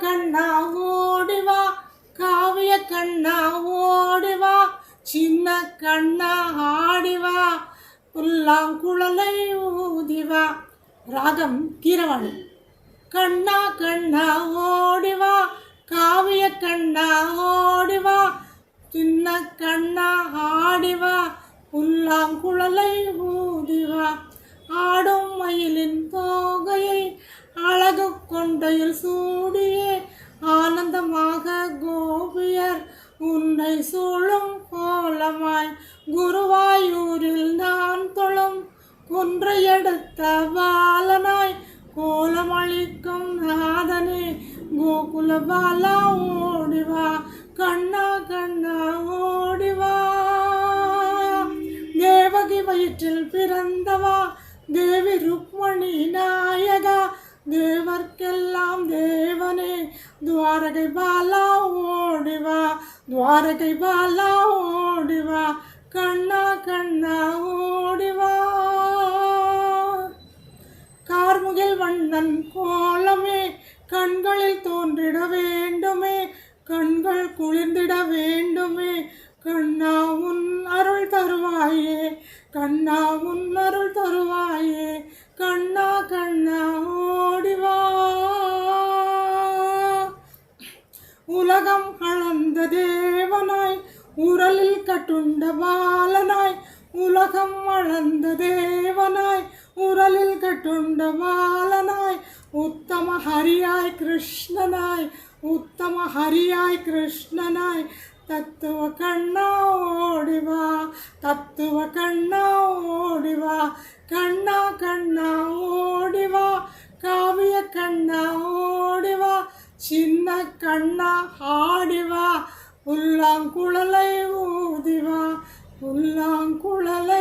கண்ணா ஓடுவா காவிய கண்ணா ஓடுவா சின்ன கண்ணா ஆடிவா புல்லாங்குழலை ஊதிவா ராகம் கீரவாணி. கண்ணா கண்ணா ஓடிவா காவிய கண்ணா ஓடிவா சின்ன கண்ணா ஆடிவா புல்லாங்குழலை ஊதிவா ஆடும் மயிலின் தோகையை அழகு கொண்டையில் சூடிய உன்னை சூழும் கோலமாய் குருவாயூரில் நான் தொழும். குன்றை எடுத்த பாலனாய் கோலமளிக்கும் நாதனே கோகுல பாலா ஓடிவா கண்ணா கண்ணா ஓடிவா தேவகி வயிற்றில் பிறந்தவா தேவி ருக்மணி நாயகா தேவர்க்கெல்லாம் தேவனே துவாரகை பாலா ஓடிவா துவாரகை பாலா ஓடிவா கண்ணா கண்ணா ஓடிவா. கார்முகில் வண்ணன் கோலமே கண்களில் தோன்றிட வேண்டுமே கண்கள் குளிர்ந்திட வேண்டுமே. கண்ணா உன் அருள் தருவாயே கண்ணா உன் அருள் தருவாயே உலகம் அளந்த தேவனாய் உரலில் கட்டுண்ட பாலனாய் உலகம் அளந்த தேவனாய் உரலில் கட்டுண்ட பாலனாய் உத்தம ஹரியாய் கிருஷ்ணனாய் உத்தம ஹரியாய் கிருஷ்ணனாய் தத்துவ கண்ணா ஓடிவா தத்துவ கண்ணா ஓடிவா கண்ணா கண்ணா ஓடிவா காவிய கண்ணா ஓடிவா சின்ன கண்ணா ஆடிவா. உள்ளாங்குழலை ஊதிவா. உள்ளாங்குழலை